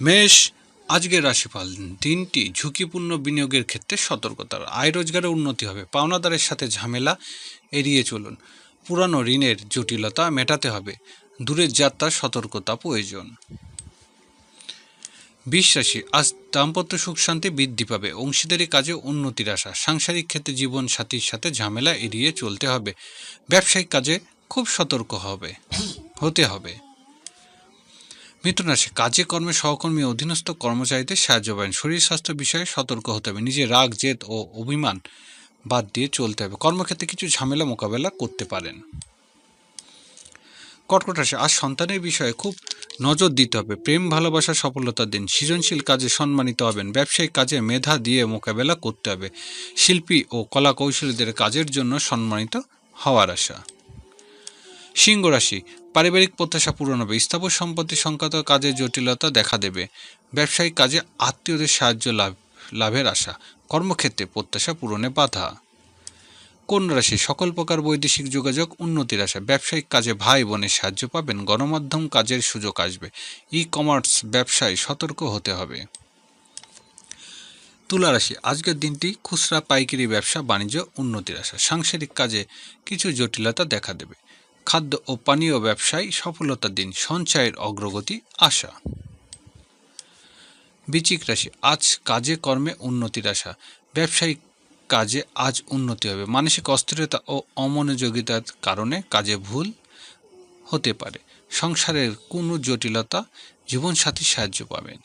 মেষ, আজকের রাশিফল। দিনটি ঝুঁকিপূর্ণ বিনিয়োগের ক্ষেত্রে সতর্কতার। আয় রোজগারে উন্নতি হবে। পাওনাদারের সাথে ঝামেলা এড়িয়ে চলুন। পুরানো ঋণের জটিলতা মেটাতে হবে। দূরের যাত্রার সতর্কতা প্রয়োজন। বিশ্বাসী, আজ দাম্পত্য সুখ শান্তি বৃদ্ধি পাবে। অংশীদারি কাজে উন্নতির আশা। সাংসারিক ক্ষেত্রে জীবন সাথীর সাথে ঝামেলা এড়িয়ে চলতে হবে। ব্যবসায়িক কাজে খুব সতর্ক হবে। হতে হবে। রাশি কাজে কর্মে সহকর্মী অধীনস্থ কর্মচারীদের সাহায্য পাবেন। শরীর স্বাস্থ্য বিষয়ে সতর্ক হতে হবে। নিজের রাগ, জেদ ও অভিমান বাদ দিয়ে চলতে হবে। কর্মক্ষেত্রে কিছু ঝামেলা মোকাবেলা করতে পারেন। কর্কট রাশি আর সন্তানের বিষয়ে খুব নজর দিতে হবে। প্রেম, ভালোবাসা, সফলতার দিন। সৃজনশীল কাজে সম্মানিত হবেন। ব্যবসায়িক কাজে মেধা দিয়ে মোকাবেলা করতে হবে। শিল্পী ও কলা কৌশলীদের কাজের জন্য সম্মানিত হওয়ার আশা। সিংহ রাশি, পারিবারিক প্রত্যাশা পূরণ হবে। স্থাবর সম্পত্তি সংক্রান্ত কাজে জটিলতা দেখা দেবে। ব্যবসায়িক কাজে আত্মীয়দের সাহায্য লাভ, লাভের আশা। কর্মক্ষেত্রে প্রত্যাশা পূরণে বাধা। কন্যা রাশি, সকল প্রকার বৈদেশিক যোগাযোগ উন্নতির আশা। ব্যবসায়িক কাজে ভাই বোনের সাহায্য পাবেন। গণমাধ্যম কাজের সুযোগ আসবে। ই কমার্স ব্যবসায় সতর্ক হতে হবে। তুলা রাশি, আজকের দিনটি খুচরা পাইকারি ব্যবসা বাণিজ্য উন্নতির আশা। সাংসারিক কাজে কিছু জটিলতা দেখা দেবে। খাদ্য ও পানীয় ব্যবসায় সফলতার দিন সঞ্চয়ের অগ্রগতি আশা। বিচিক রাশি, আজ কাজে কর্মে উন্নতির আশা। ব্যবসায়িক কাজে আজ উন্নতি হবে। মানসিক অস্থিরতা ও অমনোযোগিতার কারণে কাজে ভুল হতে পারে। সংসারের কোনো জটিলতা জীবনসাথীর সাহায্য পাবেন।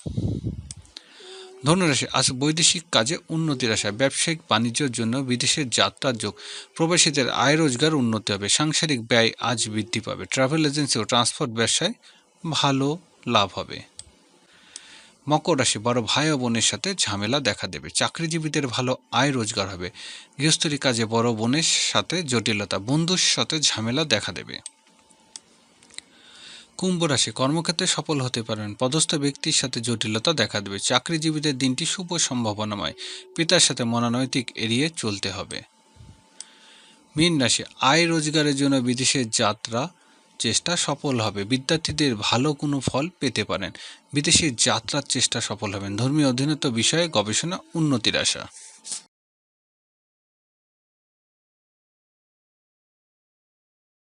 ধনুরাশি, আজ বৈদেশিক কাজে উন্নতির আশা। ব্যবসায়িক বাণিজ্যের জন্য বিদেশের যাত্রার যোগ। প্রবাসীদের আয় রোজগার উন্নতি হবে। সাংসারিক ব্যয় আজ বৃদ্ধি পাবে। ট্রাভেল এজেন্সি ও ট্রান্সপোর্ট ব্যবসায় ভালো লাভ হবে। মকর রাশি, বড় ভাই ও বোনের সাথে ঝামেলা দেখা দেবে। চাকরিজীবীদের ভালো আয় রোজগার হবে। গৃহস্থলী কাজে বড় বোনের সাথে জটিলতা। বন্ধুর সাথে ঝামেলা দেখা দেবে। কুম্ভ রাশি কর্মক্ষেত্রে সফল হতে পারবেন পদস্থ ব্যক্তির সাথে জটিলতা দেখা দেবে। চাকরিজীবীদের দিনটি শুভ সম্ভাবনাময়। পিতার সাথে মনোনৈতিক এড়িয়ে চলতে হবে। মীন রাশি, আয় রোজগারের জন্য বিদেশের যাত্রা চেষ্টা সফল হবে। বিদ্যার্থীদের ভালো কোনো ফল পেতে পারেন। বিদেশে যাত্রার চেষ্টা সফল হবেন। ধর্মীয় অধীনত্ব বিষয়ে গবেষণা উন্নতির আশা।